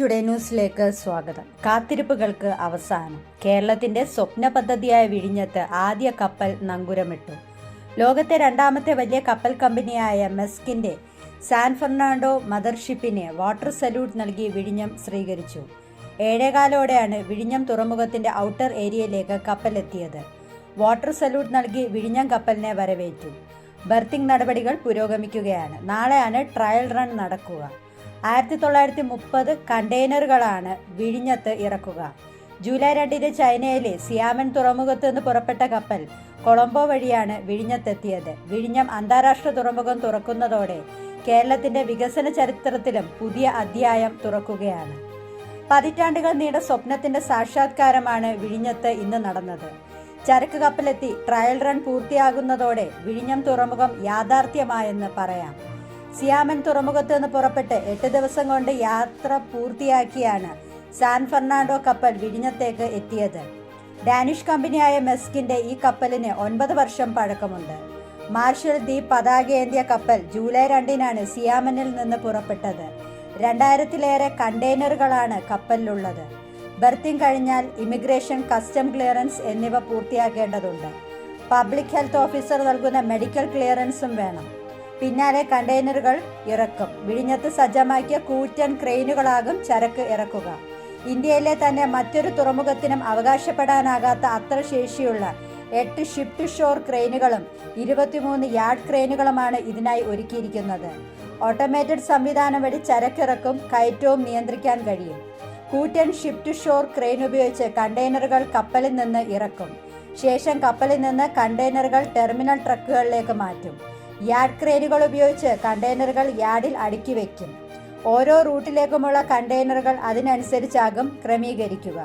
Today ന്യൂസിലേക്ക് സ്വാഗതം. കാത്തിരിപ്പുകൾക്ക് അവസാനം. കേരളത്തിന്റെ സ്വപ്ന പദ്ധതിയായ വിഴിഞ്ഞത്ത് ആദ്യ കപ്പൽ നങ്കുരമിട്ടു. ലോകത്തെ രണ്ടാമത്തെ വലിയ കപ്പൽ കമ്പനിയായ മെസ്കിന്റെ സാൻ ഫെർണാണ്ടോ മദർഷിപ്പിനെ വാട്ടർ സല്യൂട്ട് നൽകി വിഴിഞ്ഞം സ്വീകരിച്ചു. ഏഴേകാലോടെയാണ് വിഴിഞ്ഞം തുറമുഖത്തിന്റെ ഔട്ടർ ഏരിയയിലേക്ക് കപ്പൽ എത്തിയത് വാട്ടർ സല്യൂട്ട് നൽകി വിഴിഞ്ഞം കപ്പലിനെ വരവേറ്റു. ബർത്തിംഗ് നടപടികൾ പുരോഗമിക്കുകയാണ്. നാളെയാണ് ട്രയൽ റൺ നടക്കുക. ആയിരത്തി തൊള്ളായിരത്തി മുപ്പത് കണ്ടെയ്നറുകളാണ് വിഴിഞ്ഞത്ത് ഇറക്കുക. ജൂലൈ രണ്ടിന് ചൈനയിലെ സിയാമൻ തുറമുഖത്ത് നിന്ന് പുറപ്പെട്ട കപ്പൽ കൊളംബോ വഴിയാണ് വിഴിഞ്ഞത്തെത്തിയത്. വിഴിഞ്ഞം അന്താരാഷ്ട്ര തുറമുഖം തുറക്കുന്നതോടെ കേരളത്തിന്റെ വികസന ചരിത്രത്തിലും പുതിയ അധ്യായം തുറക്കുകയാണ്. പതിറ്റാണ്ടുകൾ നീണ്ട സ്വപ്നത്തിന്റെ സാക്ഷാത്കാരമാണ് വിഴിഞ്ഞത്ത് ഇന്ന് നടന്നത്. ചരക്ക് കപ്പലെത്തി ട്രയൽ റൺ പൂർത്തിയാകുന്നതോടെ വിഴിഞ്ഞം തുറമുഖം യാഥാർത്ഥ്യമായെന്ന് പറയാം. സിയാമൻ തുറമുഖത്ത് നിന്ന് പുറപ്പെട്ട് എട്ട് ദിവസം കൊണ്ട് യാത്ര പൂർത്തിയാക്കിയാണ് സാൻ ഫെർണാണ്ടോ കപ്പൽ വിഴിഞ്ഞത്തേക്ക് എത്തിയത്. ഡാനിഷ് കമ്പനിയായ മെസ്കിന്റെ ഈ കപ്പലിന് ഒൻപത് വർഷം പഴക്കമുണ്ട്. മാർഷൽ ദ്വീപ് പതാകയേന്തിയ കപ്പൽ ജൂലൈ രണ്ടിനാണ് സിയാമനിൽ നിന്ന് പുറപ്പെട്ടത്. രണ്ടായിരത്തിലേറെ കണ്ടെയ്നറുകളാണ് കപ്പലിലുള്ളത്. ബർത്തിങ് കഴിഞ്ഞാൽ ഇമിഗ്രേഷൻ കസ്റ്റം ക്ലിയറൻസ് എന്നിവ പൂർത്തിയാക്കേണ്ടതുണ്ട്. പബ്ലിക് ഹെൽത്ത് ഓഫീസർ നൽകുന്ന മെഡിക്കൽ ക്ലിയറൻസും വേണം. പിന്നാലെ കണ്ടെയ്നറുകൾ ഇറക്കും. വിഴിഞ്ഞത്ത് സജ്ജമാക്കിയ കൂറ്റൻ ക്രെയിനുകളാകും ചരക്ക് ഇറക്കുക. ഇന്ത്യയിലെ തന്നെ മറ്റൊരു തുറമുഖത്തിനും അവകാശപ്പെടാനാകാത്ത അത്ര ശേഷിയുള്ള എട്ട് ഷിപ്പ് ടു ഷോർ ക്രെയിനുകളും ഇരുപത്തിമൂന്ന് യാർഡ് ക്രെയിനുകളുമാണ് ഇതിനായി ഒരുക്കിയിരിക്കുന്നത്. ഓട്ടോമേറ്റഡ് സംവിധാനം വഴി ചരക്കിറക്കും കയറ്റവും നിയന്ത്രിക്കാൻ കഴിയും. കൂറ്റൻ ഷിപ്പ് ടു ഷോർ ക്രെയിൻ ഉപയോഗിച്ച് കണ്ടെയ്നറുകൾ കപ്പലിൽ നിന്ന് ഇറക്കും. ശേഷം കപ്പലിൽ നിന്ന് കണ്ടെയ്നറുകൾ ടെർമിനൽ ട്രക്കുകളിലേക്ക് മാറ്റും. യാർഡ് ക്രെയിനുകൾ ഉപയോഗിച്ച് കണ്ടെയ്നറുകൾ യാർഡിൽ അടുക്കി വയ്ക്കും ഓരോ റൂട്ടിലേക്കുമുള്ള കണ്ടെയ്നറുകൾ അതിനനുസരിച്ചാകും ക്രമീകരിക്കുക.